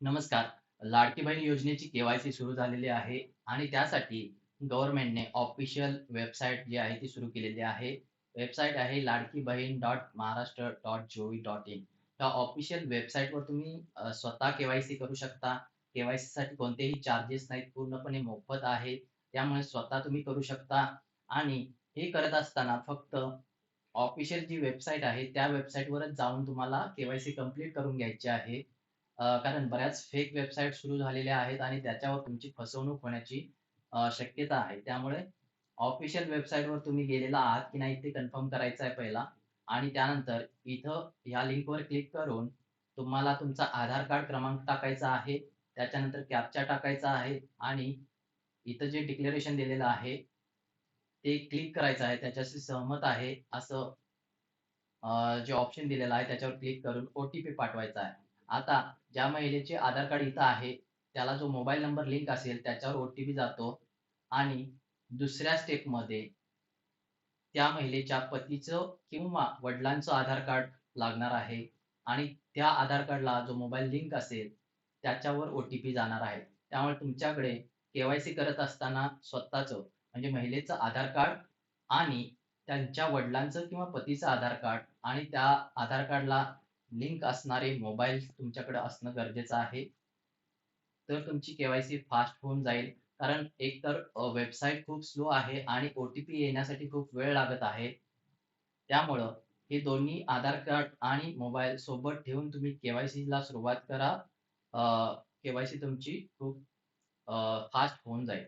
नमस्कार. लाडकी बहीण योजनेची केवायसी सुरू झालेली आहे आणि त्यासाठी गव्हर्नमेंटने ऑफिशियल वेबसाईट जी आहे ती सुरू केलेली आहे. वेबसाईट आहे Ladki Bahin dot Maharashtra dot gov dot in. त्या ऑफिशियल वेबसाईटवर तुम्ही स्वतः केवायसी करू शकता. केवायसी साठी कोणतेही चार्जेस नाहीत. पूर्णपणे मोफत आहे. त्यामुळे स्वतः तुम्ही करू शकता आणि हे करत असताना फक्त ऑफिशियल जी वेबसाईट आहे त्या वेबसाईटवरच जाऊन तुम्हाला केवायसी कंप्लीट कंप्लीट करून घ्यायची आहे. कारण बऱ्याच फेक वेबसाईट सुरू झालेल्या आहेत आणि त्याच्यावर तुमची फसवणूक होण्याची शक्यता आहे. त्यामुळे ऑफिशियल वेबसाईटवर तुम्ही गेलेला आहात की नाही ते कन्फर्म करायचं आहे पहिला आणि त्यानंतर इथं ह्या लिंकवर क्लिक करून तुम्हाला तुमचा आधार कार्ड क्रमांक टाकायचा आहे. त्याच्यानंतर कॅप्चा टाकायचा आहे आणि इथं जे डिक्लेरेशन दिलेलं आहे, ते क्लिक करायचं आहे. त्याच्याशी सहमत आहे असं जे ऑप्शन दिलेलं आहे त्याच्यावर क्लिक करून ओ-टी-पी पाठवायचा आहे. आता ज्या महिलेचे आधार कार्ड इथं आहे, त्याला जो मोबाईल नंबर लिंक असेल त्याच्यावर ओ-टी-पी जातो आणि दुसऱ्या स्टेपमध्ये त्या महिलेच्या पतीचं किंवा वडिलांचं आधार कार्ड लागणार आहे आणि त्या आधार कार्डला जो मोबाईल लिंक असेल, त्याच्यावर ओ-टी-पी जाणार आहे. त्यामुळे तुमच्याकडे के-वाय-सी करत असताना स्वतःचं म्हणजे महिलेचं आधार कार्ड आणि त्यांच्या वडिलांचं किंवा पतीचं आधार कार्ड आणि त्या आधार कार्डला लिंक असणारे मोबाईल तुमच्याकडे असणं गरजेचं आहे. तर तुमची केवायसी फास्ट होऊन जाईल. कारण एकतर वेबसाईट खूप स्लो आहे आणि ओ-टी-पी येण्यासाठी खूप वेळ लागत आहे. त्यामुळं हे दोन्ही आधार कार्ड आणि मोबाईल सोबत ठेवून तुम्ही केवायसीला सुरुवात करा. केवायसी तुमची खूप फास्ट होऊन जाईल.